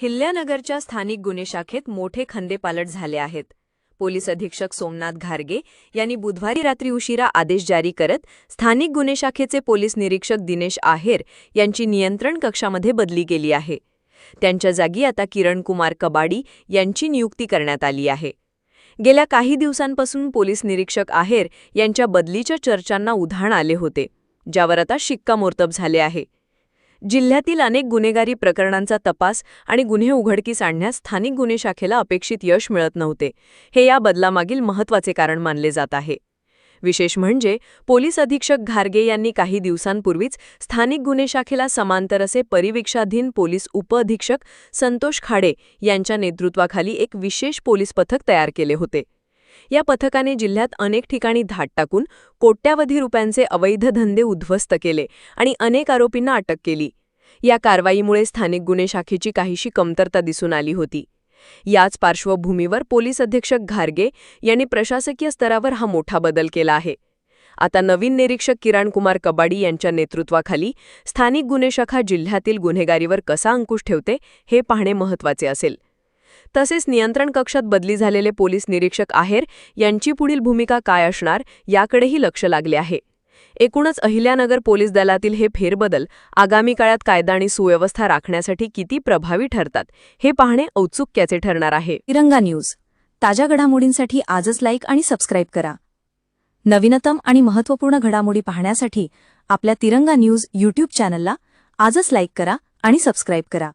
हिल्ल्यानगरच्या स्थानिक गुन्हे शाखेत मोठे खंदेपालट झाले आहेत. पोलीस अधीक्षक सोमनाथ घारगे यांनी बुधवारी रात्री उशिरा आदेश जारी करत स्थानिक गुन्हे शाखेचे पोलीस निरीक्षक दिनेश आहेर यांची नियंत्रण कक्षामध्ये बदली केली आहे. त्यांच्या जागी आता किरण कुमार कबाडी यांची नियुक्ती करण्यात आली आहे. गेल्या काही दिवसांपासून पोलीस निरीक्षक आहेर यांच्या बदलीच्या चर्चांना उधाण आले होते ज्यावर आता शिक्कामोर्तब झाले आहे. जिल्ह्यातील अनेक गुन्हेगारी प्रकरणांचा तपास आणि गुन्हे उघडकीस आणण्यास स्थानिक गुन्हे शाखेला अपेक्षित यश मिळत नव्हते. हे या बदलामागील महत्त्वाचे कारण मानले जात आहे. विशेष म्हणजे पोलीस अधीक्षक घारगे यांनी काही दिवसांपूर्वीच स्थानिक गुन्हे शाखेला समांतर असे परिवीक्षाधीन पोलीस उपअधीक्षक संतोष खाडे यांच्या नेतृत्वाखाली एक विशेष पोलीस पथक तयार केले होते. या पथकाने जिल्ह्यात अनेक ठिकाणी धाड टाकून कोट्यावधी रुपयांचे अवैध धंदे उद्ध्वस्त केले आणि अनेक आरोपींना अटक केली. या कारवाईमुळे स्थानिक गुन्हे शाखेची काहीशी कमतरता दिसून आली होती. याच पार्श्वभूमीवर पोलीस अधीक्षक घारगे यांनी प्रशासकीय स्तरावर हा मोठा बदल केला आहे. आता नवीन निरीक्षक किरणकुमार कबाडी यांच्या नेतृत्वाखाली स्थानिक गुन्हे शाखा जिल्ह्यातील गुन्हेगारीवर कसा अंकुश ठेवते हे पाहणे महत्त्वाचे असेल. तसेच नियंत्रण कक्षात बदली झालेले पोलीस निरीक्षक आहेर यांची पुढील भूमिका काय असणार याकडेही लक्ष लागले आहे. एकूणच अहिल्यानगर पोलीस दलातील हे फेरबदल आगामी काळात कायदा आणि सुव्यवस्था राखण्यासाठी किती प्रभावी ठरतात हे पाहणे औत्सुक्याचे ठरणार आहे. तिरंगा न्यूज. ताज्या घडामोडींसाठी आजच लाईक आणि सबस्क्राईब करा. नवीनतम आणि महत्त्वपूर्ण घडामोडी पाहण्यासाठी आपल्या तिरंगा न्यूज यूट्यूब चॅनलला आजच लाईक करा आणि सबस्क्राईब करा.